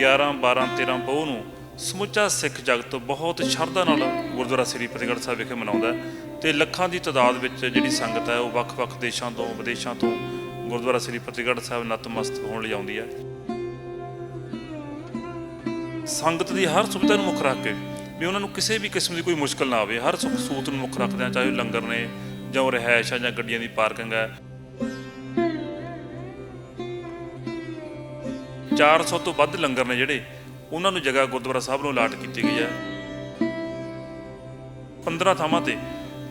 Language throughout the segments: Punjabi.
11 12 13 ਬਹੁ ਨੂੰ ਸਮੁੱਚਾ ਸਿੱਖ ਜਗਤ ਬਹੁਤ ਸ਼ਰਧਾ ਨਾਲ ਗੁਰਦੁਆਰਾ ਸ੍ਰੀ ਫਤਿਹਗੜ੍ਹ ਸਾਹਿਬ ਵਿਖੇ ਮਨਾਉਂਦਾ ਹੈ ਤੇ ਲੱਖਾਂ ਦੀ ਤਾਦਾਦ ਵਿੱਚ ਜਿਹੜੀ ਸੰਗਤ ਹੈ, ਉਹ ਵੱਖ-ਵੱਖ ਦੇਸ਼ਾਂ ਤੋਂ, ਵਿਦੇਸ਼ਾਂ ਤੋਂ ਗੁਰਦੁਆਰਾ ਸ੍ਰੀ ਫਤਿਹਗੜ੍ਹ ਸਾਹਿਬ ਨਤਮਸਤਕ ਹੋਣ ਲਈ ਆਉਂਦੀ ਹੈ। ਸੰਗਤ ਦੀ ਹਰ ਸੁਵਿਧਾ ਨੂੰ ਮੁੱਖ ਰੱਖ ਕੇ ਵੀ ਉਹਨਾਂ ਨੂੰ ਕਿਸੇ ਵੀ ਕਿਸਮ ਦੀ ਕੋਈ ਮੁਸ਼ਕਲ ਨਾ ਆਵੇ, ਹਰ ਸੁੱਖ ਸਹੂਲਤ ਨੂੰ ਮੁੱਖ ਰੱਖਦੇ ਆ ਚਾਹੇ ਉਹ ਲੰਗਰ ਨੇ ਜਾਂ ਉਹ ਰਿਹਾਇਸ਼ ਆ ਜਾਂ ਗੱਡੀਆਂ ਦੀ ਪਾਰਕਿੰਗ ਹੈ। 400 ਤੋਂ ਵੱਧ ਲੰਗਰ ਨੇ ਜਿਹੜੇ ਉਹਨਾਂ ਨੂੰ ਜਗ੍ਹਾ ਗੁਰਦੁਆਰਾ ਸਾਹਿਬ ਨੂੰ ਅਲਾਟ ਕੀਤੀ ਗਈ ਹੈ 15 ਥਾਵਾਂ ਤੇ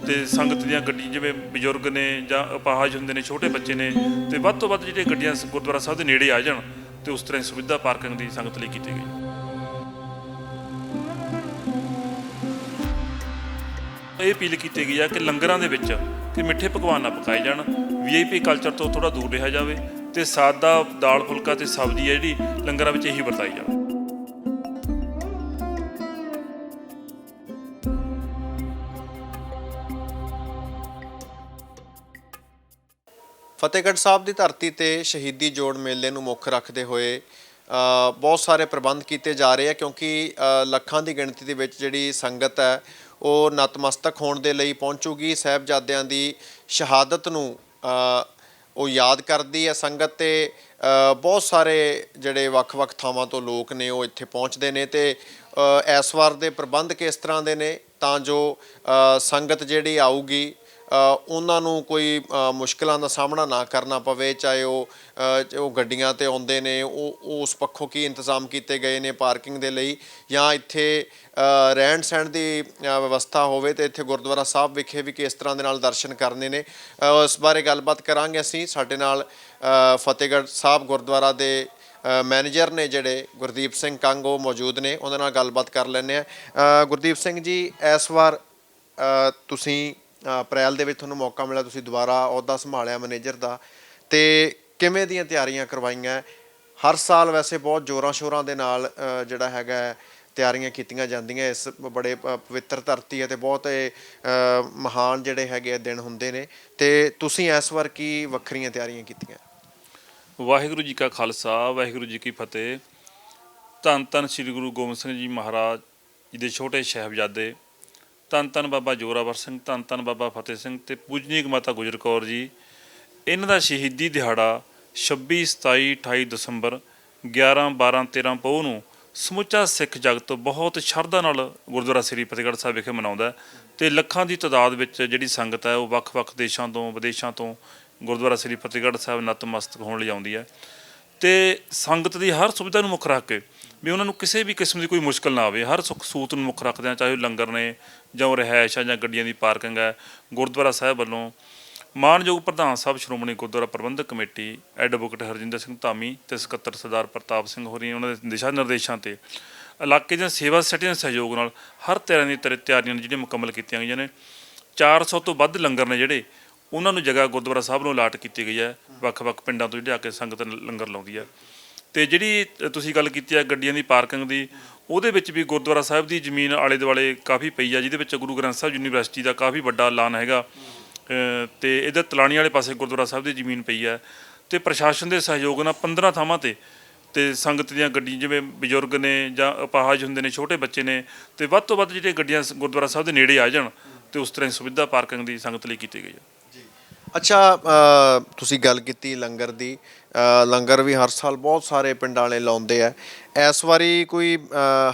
ਤੇ ਸੰਗਤ ਦੀਆਂ ਗੱਡੀ ਜਿਵੇਂ ਬਜ਼ੁਰਗ ਨੇ ਜਾਂ ਅਪਾਹਜ ਹੁੰਦੇ ਨੇ, ਛੋਟੇ ਬੱਚੇ ਨੇ, ਤੇ ਵੱਧ ਤੋਂ ਵੱਧ ਜਿਹੜੀਆਂ ਗੱਡੀਆਂ ਗੁਰਦੁਆਰਾ ਸਾਹਿਬ ਦੇ ਨੇੜੇ ਆ ਜਾਣ, ਤੇ ਉਸ ਤਰ੍ਹਾਂ ਦੀ ਸੁਵਿਧਾ ਪਾਰਕਿੰਗ ਦੀ ਸੰਗਤ ਲਈ ਕੀਤੀ ਗਈ। ਇਹ ਅਪੀਲ ਕੀਤੀ ਗਈ ਹੈ ਕਿ ਲੰਗਰਾਂ ਦੇ ਵਿੱਚ ਕਿ ਮਿੱਠੇ ਪਕਵਾਨ ਨਾ ਪਕਾਏ ਜਾਣ ਵੀਆਈਪੀ ਕਲਚਰ ਤੋਂ ਥੋੜਾ ਦੂਰ ਰਿਹਾ ਜਾਵੇ ਤੇ ਸਾਦਾ ਦਾਲ ਫੁਲਕਾ ਤੇ ਸਬਜ਼ੀ ਹੈ ਜਿਹੜੀ ਲੰਗਰਾਂ ਵਿੱਚ ਇਹੀ ਵਰਤਾਈ ਜਾਵੇ ਫਤਿਹਗੜ੍ਹ ਸਾਹਿਬ ਦੀ ਧਰਤੀ ਤੇ ਸ਼ਹੀਦੀ ਜੋੜ ਮੇਲੇ ਨੂੰ ਮੁੱਖ ਰੱਖਦੇ ਹੋਏ ਬਹੁਤ ਸਾਰੇ ਪ੍ਰਬੰਧ ਕੀਤੇ ਜਾ ਰਹੇ ਆ ਕਿਉਂਕਿ ਲੱਖਾਂ ਦੀ ਗਿਣਤੀ ਦੇ ਵਿੱਚ ਜਿਹੜੀ ਸੰਗਤ ਹੈ, ਉਹ ਨਤਮਸਤਕ ਹੋਣ ਦੇ ਲਈ ਪਹੁੰਚੂਗੀ। ਸਾਹਿਬਜ਼ਾਦਿਆਂ ਦੀ ਸ਼ਹਾਦਤ ਨੂੰ ਉਹ ਯਾਦ ਕਰਦੀ ਹੈ ਸੰਗਤ ਤੇ ਬਹੁਤ ਸਾਰੇ ਜਿਹੜੇ ਵੱਖ-ਵੱਖ ਥਾਵਾਂ ਤੋਂ ਲੋਕ ਨੇ ਉਹ ਇੱਥੇ ਪਹੁੰਚਦੇ ਨੇ ਤੇ ਇਸ ਵਾਰ ਦੇ ਪ੍ਰਬੰਧ ਕਿਸ ਤਰ੍ਹਾਂ ਦੇ ਨੇ ਤਾਂ ਜੋ ਸੰਗਤ ਜਿਹੜੀ ਆਊਗੀ ਉਹਨਾਂ ਨੂੰ ਕੋਈ ਅ, ਮੁਸ਼ਕਲਾਂ ਦਾ ਸਾਹਮਣਾ ਨਾ ਕਰਨਾ ਪਵੇ ਚਾਹੇ ਉਹ ਉਹ ਗੱਡੀਆਂ ਤੇ ਆਉਂਦੇ ਨੇ ਉਹ ਉਸ ਪੱਖੋਂ ਕੀ ਇੰਤਜ਼ਾਮ ਕੀਤੇ ਗਏ ਨੇ ਪਾਰਕਿੰਗ ਦੇ ਲਈ ਜਾਂ ਇੱਥੇ ਰਹਿਣ ਸਹਿਣ ਦੀ ਵਿਵਸਥਾ ਹੋਵੇ ਤੇ ਇੱਥੇ ਗੁਰਦੁਆਰਾ ਸਾਹਿਬ ਵਿਖੇ ਵੀ ਕਿਸ ਤਰ੍ਹਾਂ ਦੇ ਨਾਲ ਦਰਸ਼ਨ ਕਰਨੇ ਨੇ। ਅ, ਉਸ ਬਾਰੇ ਗੱਲਬਾਤ ਕਰਾਂਗੇ ਅਸੀਂ। ਸਾਡੇ ਨਾਲ ਫਤਿਹਗੜ੍ਹ ਸਾਹਿਬ ਗੁਰਦੁਆਰਾ ਦੇ ਮੈਨੇਜਰ ਨੇ ਜਿਹੜੇ ਗੁਰਦੀਪ ਸਿੰਘ ਕੰਗ ਉਹ ਮੌਜੂਦ ਨੇ। ਉਹਨਾਂ ਨਾਲ ਗੱਲਬਾਤ ਕਰ ਲੈਂਦੇ ਆ ਗੁਰਦੀਪ ਸਿੰਘ ਜੀ ਇਸ ਵਾਰ ਤੁਸੀਂ ਅਪ੍ਰੈਲ ਦੇ ਵਿੱਚ ਤੁਹਾਨੂੰ ਮੌਕਾ ਮਿਲਿਆ, ਤੁਸੀਂ ਦੁਬਾਰਾ ਅਹੁਦਾ ਸੰਭਾਲਿਆ ਮੈਨੇਜਰ ਦਾ। ਤੇ ਕਿਵੇਂ ਦੀਆਂ ਤਿਆਰੀਆਂ ਕਰਵਾਈਆਂ? ਹਰ ਸਾਲ ਵੈਸੇ ਬਹੁਤ ਜੋਰਾਂ ਸ਼ੋਰਾਂ ਦੇ ਨਾਲ ਜਿਹੜਾ ਹੈਗਾ ਤਿਆਰੀਆਂ ਕੀਤੀਆਂ ਜਾਂਦੀਆਂ। ਇਸ ਬੜੇ ਪਵਿੱਤਰ ਧਰਤੀ ਹੈ ਤੇ ਬਹੁਤ ਮਹਾਨ ਜਿਹੜੇ ਹੈਗੇ ਆ ਦਿਨ ਹੁੰਦੇ ਨੇ। ਤੇ ਤੁਸੀਂ ਇਸ ਵਾਰ ਕੀ ਵੱਖਰੀਆਂ ਤਿਆਰੀਆਂ ਕੀਤੀਆਂ? ਵਾਹਿਗੁਰੂ ਜੀ ਕਾ ਖਾਲਸਾ, ਵਾਹਿਗੁਰੂ ਜੀ ਕੀ ਫਤਿਹ। ਧੰਨ ਧੰਨ ਸ੍ਰੀ ਗੁਰੂ ਗੋਬਿੰਦ ਸਿੰਘ ਜੀ ਮਹਾਰਾਜ ਜੀ ਦੇ ਛੋਟੇ ਸਾਹਿਬਜ਼ਾਦੇ ਧੰਨ ਧੰਨ ਬਾਬਾ ਜੋਰਾਵਰ ਸਿੰਘ ਧੰਨ ਧੰਨ ਬਾਬਾ ਫਤਿਹ ਸਿੰਘ ਤੇ ਪੂਜਨੀਕ ਮਾਤਾ ਗੁਜਰ ਕੌਰ ਜੀ, ਇਹਨਾਂ ਦਾ ਸ਼ਹੀਦੀ ਦਿਹਾੜਾ 26 27 28 ਦਸੰਬਰ 11 12 13 ਪੋਹ ਨੂੰ ਸਮੁੱਚਾ ਸਿੱਖ ਜਗਤ ਬਹੁਤ ਸ਼ਰਧਾ ਨਾਲ ਗੁਰਦੁਆਰਾ ਸ੍ਰੀ ਫਤਿਹਗੜ੍ਹ ਸਾਹਿਬ ਵਿਖੇ ਮਨਾਉਂਦਾ ਹੈ ਤੇ ਲੱਖਾਂ ਦੀ ਤਾਦਾਦ ਵਿੱਚ ਜਿਹੜੀ ਸੰਗਤ ਹੈ ਉਹ ਵੱਖ-ਵੱਖ ਦੇਸ਼ਾਂ ਤੋਂ, ਵਿਦੇਸ਼ਾਂ ਤੋਂ ਗੁਰਦੁਆਰਾ ਸ੍ਰੀ ਫਤਿਹਗੜ੍ਹ ਸਾਹਿਬ ਨਤਮਸਤਕ ਹੋਣ ਲਈ ਆਉਂਦੀ ਹੈ ਤੇ ਸੰਗਤ ਦੀ ਹਰ ਸੁਵਿਧਾ ਨੂੰ ਮੁੱਖ ਰੱਖ ਕੇ ਵੀ ਉਹਨਾਂ ਨੂੰ ਕਿਸੇ ਵੀ ਕਿਸਮ ਦੀ ਕੋਈ ਮੁਸ਼ਕਲ ਨਾ ਆਵੇ। ਹਰ ਸੁੱਖ ਸਹੂਲਤ ਨੂੰ ਮੁੱਖ ਰੱਖਦੇ ਆ ਚਾਹੇ ਉਹ ਲੰਗਰ ਨੇ ਜਾਂ ਉਹ ਰਿਹਾਇਸ਼ ਆ ਜਾਂ ਗੱਡੀਆਂ ਦੀ ਪਾਰਕਿੰਗ ਹੈ ਗੁਰਦੁਆਰਾ ਸਾਹਿਬ ਵੱਲੋਂ ਮਾਨਯੋਗ ਪ੍ਰਧਾਨ ਸਾਹਿਬ ਸ਼੍ਰੋਮਣੀ ਗੁਰਦੁਆਰਾ ਪ੍ਰਬੰਧਕ ਕਮੇਟੀ ਐਡਵੋਕੇਟ ਹਰਜਿੰਦਰ ਸਿੰਘ ਧਾਮੀ ਤੇ ਸਕੱਤਰ ਸਰਦਾਰ ਪ੍ਰਤਾਪ ਸਿੰਘ ਹੋਰੀ ਉਹਨਾਂ ਦੇ ਦਿਸ਼ਾ ਨਿਰਦੇਸ਼ਾਂ ਤੇ ਇਲਾਕੇ ਦੀਆਂ ਸੇਵਾ ਸੈਟੀਆਂ ਦੇ ਸਹਿਯੋਗ ਨਾਲ ਹਰ ਤਰ੍ਹਾਂ ਦੀ ਤਿਆਰੀ- ਤਿਆਰੀਆਂ ਨੇ ਜਿਹੜੀਆਂ ਮੁਕੰਮਲ ਕੀਤੀਆਂ ਗਈਆਂ ਨੇ। 400 ਤੋਂ ਵੱਧ ਲੰਗਰ ਨੇ ਜਿਹੜੇ ਉਹਨਾਂ ਨੂੰ ਜਗ੍ਹਾ ਗੁਰਦੁਆਰਾ ਸਾਹਿਬ ਨੂੰ ਅਲਾਟ ਕੀਤੀ ਗਈ ਹੈ। ਵੱਖ-ਵੱਖ ਪਿੰਡਾਂ ਤੋਂ ਜਿਹੜੇ ਆ ਕੇ ਸੰਗਤ ਲੰਗਰ ਲਾਉਂਦੀ ਹੈ। ਤੇ ਜਿਹੜੀ ਤੁਸੀਂ ਗੱਲ ਕੀਤੀ ਹੈ ਗੱਡੀਆਂ ਦੀ ਪਾਰਕਿੰਗ ਦੀ ਉਹਦੇ ਵਿੱਚ ਵੀ ਗੁਰਦੁਆਰਾ ਸਾਹਿਬ ਦੀ ਜ਼ਮੀਨ ਆਲੇ ਦੁਆਲੇ ਕਾਫੀ ਪਈ ਆ ਜਿਹਦੇ ਵਿੱਚ ਗੁਰੂ ਗ੍ਰੰਥ ਸਾਹਿਬ ਯੂਨੀਵਰਸਿਟੀ ਦਾ ਕਾਫੀ ਵੱਡਾ ਐਲਾਨ ਹੈਗਾ। ਅ, ਤੇ ਇਹਦੇ ਤਲਾਣੀ ਵਾਲੇ ਪਾਸੇ ਗੁਰਦੁਆਰਾ ਸਾਹਿਬ ਦੀ ਜ਼ਮੀਨ ਪਈ ਹੈ ਤੇ ਪ੍ਰਸ਼ਾਸਨ ਦੇ ਸਹਿਯੋਗ ਨਾਲ 15 ਥਾਵਾਂ ਤੇ ਤੇ ਸੰਗਤ ਦੀਆਂ ਗੱਡੀਆਂ ਜਿਵੇਂ ਬਜ਼ੁਰਗ ਨੇ ਜਾਂ ਅਪਾਹਜ ਹੁੰਦੇ ਨੇ ਛੋਟੇ ਬੱਚੇ ਨੇ ਤੇ ਵੱਧ ਤੋਂ ਵੱਧ ਜਿਹੜੇ ਗੱਡੀਆਂ ਗੁਰਦੁਆਰਾ ਸਾਹਿਬ ਦੇ ਨੇੜੇ ਆ ਜਾਣ ਤੇ ਉਸ ਤਰ੍ਹਾਂ ਹੀ ਸੁਵਿਧਾ ਪਾਰਕਿੰਗ ਦੀ ਸੰਗਤ ਲਈ ਕੀਤੀ ਗਈ ਹੈ ਅੱਛਾ ਤੁਸੀਂ ਗੱਲ ਕੀਤੀ ਲੰਗਰ ਦੀ। ਲੰਗਰ ਵੀ ਹਰ ਸਾਲ ਬਹੁਤ ਸਾਰੇ ਪਿੰਡਾਂ ਵਾਲੇ ਲਾਉਂਦੇ ਆ। ਇਸ ਵਾਰੀ ਕੋਈ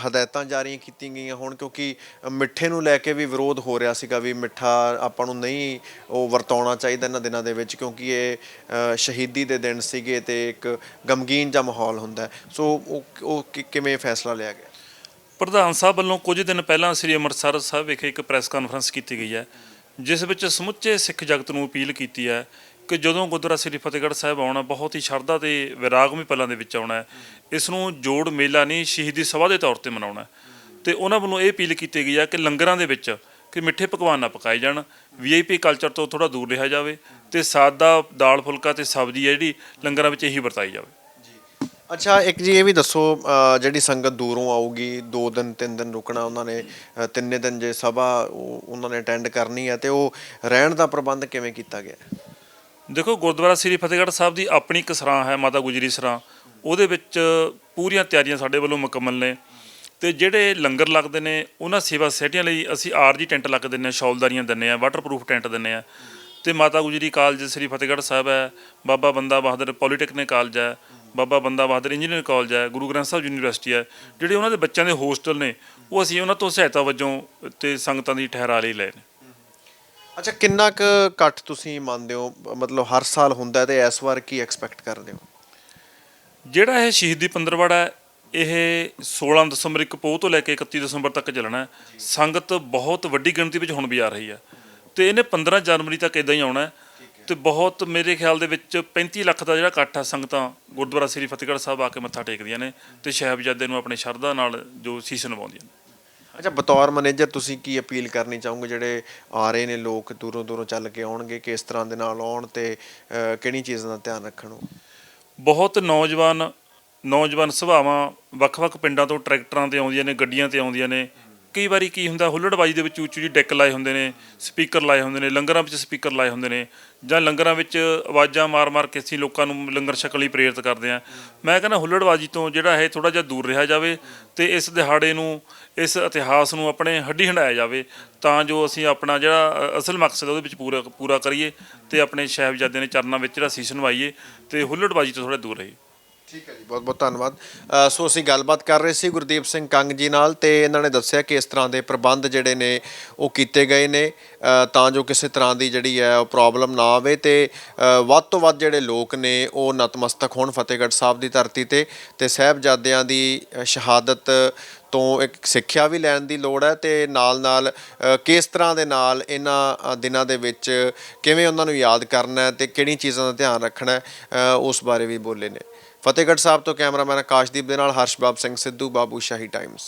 ਹਦਾਇਤਾਂ ਜਾਰੀ ਕੀਤੀਆਂ ਗਈਆਂ ਹੋਣ? ਕਿਉਂਕਿ ਮਿੱਠੇ ਨੂੰ ਲੈ ਕੇ ਵੀ ਵਿਰੋਧ ਹੋ ਰਿਹਾ ਸੀਗਾ ਵੀ ਮਿੱਠਾ ਆਪਾਂ ਨੂੰ ਨਹੀਂ ਉਹ ਵਰਤਾਉਣਾ ਚਾਹੀਦਾ ਇਹਨਾਂ ਦਿਨਾਂ ਦੇ ਵਿੱਚ, ਕਿਉਂਕਿ ਇਹ ਸ਼ਹੀਦੀ ਦੇ ਦਿਨ ਸੀਗੇ ਤੇ ਇੱਕ ਗਮਗੀਨ ਜਿਹਾ ਮਾਹੌਲ ਹੁੰਦਾ ਸੋ ਉਹ ਉਹ ਕਿਵੇਂ ਫੈਸਲਾ ਲਿਆ ਗਿਆ? ਪ੍ਰਧਾਨ ਸਾਹਿਬ ਵੱਲੋਂ ਕੁਝ ਦਿਨ ਪਹਿਲਾਂ ਸ੍ਰੀ ਅੰਮ੍ਰਿਤਸਰ ਸਾਹਿਬ ਵਿਖੇ ਇੱਕ ਪ੍ਰੈਸ ਕਾਨਫਰੰਸ ਕੀਤੀ ਗਈ ਹੈ। ਜਿਸ ਵਿੱਚ ਸਮੁੱਚੇ ਸਿੱਖ ਜਗਤ ਨੂੰ ਅਪੀਲ ਕੀਤੀ ਹੈ ਕਿ ਜਦੋਂ ਗੁਰਦੁਆਰਾ ਸ੍ਰੀ ਫਤਿਹਗੜ੍ਹ ਸਾਹਿਬ ਆਉਣਾ, ਬਹੁਤ ਹੀ ਸ਼ਰਧਾ ਤੇ ਵਿਰਾਗਮਈ ਪਲਾਂ ਦੇ ਵਿੱਚ ਆਉਣਾ ਹੈ। ਇਸ ਨੂੰ ਜੋੜ ਮੇਲਾ ਨਹੀਂ, ਸ਼ਹੀਦੀ ਸਭਾ ਦੇ ਤੌਰ ਤੇ ਮਨਾਉਣਾ ਹੈ। ਤੇ ਉਹਨਾਂ ਵੱਲੋਂ ਇਹ ਅਪੀਲ ਕੀਤੀ ਗਈ ਹੈ ਕਿ ਲੰਗਰਾਂ ਦੇ ਵਿੱਚ ਕਿ ਮਿੱਠੇ ਪਕਵਾਨ ਨਾ ਪਕਾਏ ਜਾਣ ਵੀਆਈਪੀ ਕਲਚਰ ਤੋਂ ਥੋੜਾ ਦੂਰ ਰਿਹਾ ਜਾਵੇ ਤੇ ਸਾਦਾ ਦਾਲ ਫੁਲਕਾ ਤੇ ਸਬਜ਼ੀ ਹੈ ਜਿਹੜੀ ਲੰਗਰਾਂ ਵਿੱਚ ਇਹੀ ਵਰਤਾਈ ਜਾਵੇ। ਅੱਛਾ ਇੱਕ ਜੀ ਇਹ ਵੀ ਦੱਸੋ ਅ, ਜਿਹੜੀ ਸੰਗਤ ਦੂਰੋਂ ਆਊਗੀ 2 ਦਿਨ 3 ਦਿਨ ਰੁਕਣਾ ਉਹਨਾਂ ਨੇ ਅ, ਤਿੰਨੇ ਦਿਨ ਜੇ ਸਭਾ ਉਹ- ਉਹਨਾਂ ਨੇ ਅਟੈਂਡ ਕਰਨੀ ਹੈ ਤੇ ਉਹ ਰਹਿਣ ਦਾ ਪ੍ਰਬੰਧ ਕਿਵੇਂ ਕੀਤਾ ਗਿਆ? ਦੇਖੋ ਗੁਰਦੁਆਰਾ ਸ੍ਰੀ ਫਤਿਹਗੜ੍ਹ ਸਾਹਿਬ ਦੀ ਆਪਣੀ ਇੱਕ ਸਰਾਂ ਹੈ ਮਾਤਾ ਗੁਜਰੀ ਸਰਾਂ। ਉਹਦੇ ਵਿੱਚ ਪੂਰੀਆਂ ਤਿਆਰੀਆਂ ਸਾਡੇ ਵੱਲੋਂ ਮੁਕੰਮਲ ਨੇ। ਤੇ ਜਿਹੜੇ ਲੰਗਰ ਲੱਗਦੇ ਨੇ ਉਹਨਾਂ ਸੇਵਾ ਸੈਟੀਆਂ ਲਈ ਅਸੀਂ ਆਰਜੀ ਟੈਂਟ ਲੱਗ ਦਿੰਨੇ ਆ ਸ਼ੌਲਦਾਰੀਆਂ ਦਿੰਨੇ ਆ ਵਾਟਰਪ੍ਰੂਫ ਟੈਂਟ ਦਿੰਨੇ ਆ ਤੇ ਮਾਤਾ ਗੁਜਰੀ ਕਾਲਜ ਸ੍ਰੀ ਫਤਿਹਗੜ੍ਹ ਸਾਹਿਬ ਹੈ ਬਾਬਾ ਬੰਦਾ ਬਹਾਦਰ ਪੋਲੀਟੈਕਨਿਕ ਕਾਲਜ ਹੈ। ਬਾਬਾ ਬੰਦਾ ਬਹਾਦਰ ਇੰਜੀਨੀਅਰ ਕਾਲਜ ਹੈ ਗੁਰੂ ਗ੍ਰੰਥ ਸਾਹਿਬ ਯੂਨੀਵਰਸਿਟੀ ਹੈ ਜਿਹੜੇ ਉਹਨਾਂ ਦੇ ਬੱਚਿਆਂ ਦੇ ਹੋਸਟਲ ਨੇ ਉਹ ਅਸੀਂ ਉਹਨਾਂ ਤੋਂ ਸਹਾਇਤਾ ਵਜੋਂ ਤੇ ਸੰਗਤਾਂ ਦੀ ਠਹਿਰਾ ਲਈ ਲਏ ਨੇ। ਅੱਛਾ ਕਿੰਨਾ ਕੁ ਇਕੱਠ ਤੁਸੀਂ ਮੰਨਦੇ ਹੋ? ਮਤਲਬ ਹਰ ਸਾਲ ਹੁੰਦਾ ਹੈ ਤੇ ਇਸ ਵਾਰ ਕੀ ਐਕਸਪੈਕਟ ਕਰਦੇ ਹੋ? ਜਿਹੜਾ ਇਹ ਸ਼ਹੀਦੀ ਪੰਦਰਵਾੜਾ ਹੈ ਇਹ 16 ਦਸੰਬਰ ਇੱਕ ਪੋਹ ਤੋਂ ਲੈ ਕੇ 31 ਦਸੰਬਰ ਤੱਕ ਚੱਲਣਾ ਹੈ। ਸੰਗਤ ਬਹੁਤ ਵੱਡੀ ਗਿਣਤੀ ਵਿੱਚ ਹੁਣ ਵੀ ਆ ਰਹੀ ਹੈ। ਤੇ ਇਹਨੇ 15 ਜਨਵਰੀ ਤੱਕ ਇਦਾਂ ਹੀ ਆਉਣਾ ਹੈ। ਤੇ ਬਹੁਤ ਮੇਰੇ ਖਿਆਲ ਦੇ ਵਿੱਚ 35 ਲੱਖ ਦਾ ਜਿਹੜਾ ਇਕੱਠ ਹੈ ਸੰਗਤਾਂ ਗੁਰਦੁਆਰਾ ਸ੍ਰੀ ਫਤਿਹਗੜ੍ਹ ਸਾਹਿਬ ਆ ਕੇ ਮੱਥਾ ਟੇਕਦੀਆਂ ਨੇ ਤੇ ਸਾਹਿਬਜ਼ਾਦੇ ਨੂੰ ਆਪਣੇ ਸ਼ਰਧਾ ਨਾਲ ਜੋ ਸੀਸ ਨਿਵਾਉਂਦੀਆਂ ਨੇ। ਅੱਛਾ ਬਤੌਰ ਮੈਨੇਜਰ ਤੁਸੀਂ ਕੀ ਅਪੀਲ ਕਰਨੀ ਚਾਹੋਗੇ? ਜਿਹੜੇ ਆ ਰਹੇ ਨੇ ਲੋਕ ਦੂਰੋਂ ਦੂਰੋਂ ਚੱਲ ਕੇ ਆਉਣਗੇ ਕਿਸ ਤਰ੍ਹਾਂ ਦੇ ਨਾਲ ਆਉਣ ਤੇ ਕਿਹੜੀ ਚੀਜ਼ਾਂ ਦਾ ਧਿਆਨ ਰੱਖਣ ਬਹੁਤ ਨੌਜਵਾਨ ਨੌਜਵਾਨ ਸੁਭਾਵਾਂ ਵੱਖ-ਵੱਖ ਪਿੰਡਾਂ ਤੋਂ ਟਰੈਕਟਰਾਂ ਤੇ ਆਉਂਦੀਆਂ ਨੇ ਗੱਡੀਆਂ ਤੇ ਆਉਂਦੀਆਂ ਨੇ। ਕਈ ਵਾਰੀ ਕੀ ਹੁੰਦਾ, ਹੁੱਲੜਬਾਜੀ ਦੇ ਵਿੱਚ ਉੱਚੀ ਉੱਚੀ ਡੈਕ ਲਾਏ ਹੁੰਦੇ ਨੇ, ਸਪੀਕਰ ਲਾਏ ਹੁੰਦੇ ਨੇ, ਲੰਗਰਾਂ ਵਿੱਚ ਸਪੀਕਰ ਲਾਏ ਹੁੰਦੇ ਨੇ, ਜਾਂ ਲੰਗਰਾਂ ਵਿੱਚ ਆਵਾਜ਼ਾਂ ਮਾਰ-ਮਾਰ ਕੇ ਅਸੀਂ ਲੋਕਾਂ ਨੂੰ ਲੰਗਰ ਛਕਣ ਲਈ ਪ੍ਰੇਰਿਤ ਕਰਦੇ ਆ ਮੈਂ ਕਹਿੰਦਾ ਹੁੱਲੜਬਾਜੀ ਤੋਂ ਜਿਹੜਾ ਹੈ ਥੋੜਾ ਜਿਹਾ ਦੂਰ ਰਿਹਾ ਜਾਵੇ ਤੇ ਇਸ ਦਿਹਾੜੇ ਨੂੰ, ਇਸ ਇਤਿਹਾਸ ਨੂੰ ਆਪਣੇ ਹੱਡੀ ਹੰਡਾਇਆ ਜਾਵੇ, ਤਾਂ ਜੋ ਅਸੀਂ ਆਪਣਾ ਜਿਹੜਾ ਅਸਲ ਮਕਸਦ ਉਹਦੇ ਵਿੱਚ ਪੂਰਾ ਪੂਰਾ ਕਰੀਏ ਤੇ ਆਪਣੇ ਸਾਹਿਬਜ਼ਾਦਿਆਂ ਦੇ ਚਰਨਾਂ ਵਿੱਚ ਜਿਹੜਾ ਸੀਸ ਨਵਾਈਏ ਤੇ ਹੁੱਲੜਬਾਜੀ ਤੋਂ ਥੋੜਾ ਦੂਰ ਰਹੀਏ। ਠੀਕ ਹੈ ਜੀ ਬਹੁਤ ਬਹੁਤ ਧੰਨਵਾਦ। ਅ, ਸੋ ਅਸੀਂ ਗੱਲਬਾਤ ਕਰ ਰਹੇ ਸੀ ਗੁਰਦੀਪ ਸਿੰਘ ਕੰਗ ਜੀ ਨਾਲ ਤੇ ਇਹਨਾਂ ਨੇ ਦੱਸਿਆ ਕਿ ਇਸ ਤਰ੍ਹਾਂ ਦੇ ਪ੍ਰਬੰਧ ਜਿਹੜੇ ਨੇ ਉਹ ਕੀਤੇ ਗਏ ਨੇ। ਅ, ਤਾਂ ਜੋ ਕਿਸੇ ਤਰ੍ਹਾਂ ਦੀ ਜਿਹੜੀ ਹੈ ਉਹ ਪ੍ਰੋਬਲਮ ਨਾ ਆਵੇ ਤੇ ਅ, ਵੱਧ ਤੋਂ ਵੱਧ ਜਿਹੜੇ ਲੋਕ ਨੇ ਉਹ ਨਤਮਸਤਕ ਹੋਣ ਫਤਿਹਗੜ੍ਹ ਸਾਹਿਬ ਦੀ ਧਰਤੀ ਤੇ ਤੇ ਸਾਹਿਬਜ਼ਾਦਿਆਂ ਦੀ ਅ, ਸ਼ਹਾਦਤ ਤੋਂ ਇੱਕ ਸਿੱਖਿਆ ਵੀ ਲੈਣ ਦੀ ਲੋੜ ਹੈ ਤੇ ਨਾਲ ਨਾਲ ਅ, ਕਿਸ ਤਰ੍ਹਾਂ ਦੇ ਨਾਲ ਇਹਨਾਂ ਅ, ਦਿਨਾਂ ਦੇ ਵਿੱਚ ਕਿਵੇਂ ਉਹਨਾਂ ਨੂੰ ਯਾਦ ਕਰਨਾ ਹੈ ਤੇ ਕਿਹੜੀਆਂ ਚੀਜ਼ਾਂ ਦਾ ਧਿਆਨ ਰੱਖਣਾ ਹੈ ਅ, ਉਸ ਬਾਰੇ ਵੀ ਬੋਲੇ ਨੇ। ਫਤਿਹਗੜ੍ਹ ਸਾਹਿਬ ਤੋਂ ਕੈਮਰਾਮੈਨ ਆਕਾਸ਼ਦੀਪ ਦੇ ਨਾਲ ਹਰਸ਼ਬਾਬ ਸਿੰਘ ਸਿੱਧੂ ਬਾਬੂ ਸ਼ਾਹੀ ਟਾਈਮਜ਼।